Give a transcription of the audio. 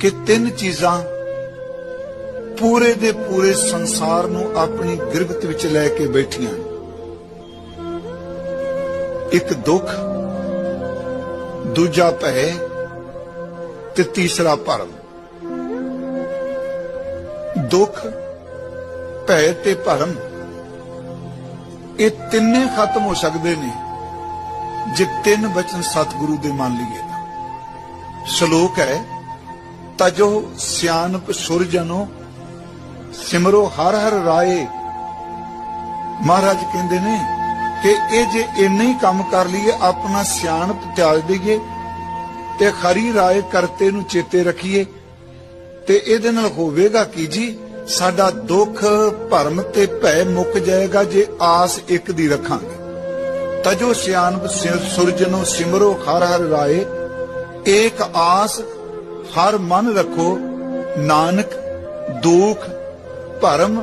ਕਿ ਤਿੰਨ ਚੀਜ਼ਾਂ ਪੂਰੇ ਦੇ ਪੂਰੇ ਸੰਸਾਰ ਨੂੰ ਆਪਣੀ ਗਿਰਫਤ ਵਿੱਚ ਲੈ ਕੇ ਬੈਠੀਆਂ ਇੱਕ ਦੁੱਖ, ਦੂਜਾ ਭੈ ਤੇ ਤੀਸਰਾ ਭਰਮ। ਦੁੱਖ, ਭੈ ਤੇ ਭਰਮ, ਇਹ ਤਿੰਨੇ ਖਤਮ ਹੋ ਸਕਦੇ ਨੇ ਜੇ ਤਿੰਨ ਬਚਨ ਸਤਿਗੁਰੂ ਦੇ ਮੰਨ ਲਈਏ ਤਾਂ। ਸ਼ਲੋਕ ਹੈ ਤਜੋ ਸਿਆਨਪ ਸੁਰਜਨੋ ਸਿਮਰੋ ਹਰ ਹਰ ਰਾਏ। ਮਹਾਰਾਜ ਕਹਿੰਦੇ ਨੇ ਕਿ ਇਹ ਜੇ ਇੰਨੇ ਹੀ ਕੰਮ ਕਰ ਲਈਏ, ਆਪਣਾ ਸਿਆਣਪ ਤਿਆਗ ਦਈਏ ਤੇ ਖਰੀ ਰਾਏ ਕਰਤੇ ਨੂੰ ਚੇਤੇ ਰੱਖੀਏ ਤੇ ਇਹਦੇ ਨਾਲ ਹੋਵੇਗਾ ਕੀ ਜੀ? ਸਾਡਾ ਦੁੱਖ ਭਰਮ ਤੇ ਭੈ ਮੁੱਕ ਜਾਏਗਾ ਜੇ ਆਸ ਇੱਕ ਦੀ ਰੱਖਾਂਗੇ। ਤਜੋ ਸਿਆਨਪ ਸੁਰਜਨੋ ਸਿਮਰੋ ਹਰ ਹਰ ਰਾਏ, ਏਕ ਆਸ ਹਰ ਮਨ ਰੱਖੋ। ਨਾਨਕ ਦੁਖ ਭਰਮ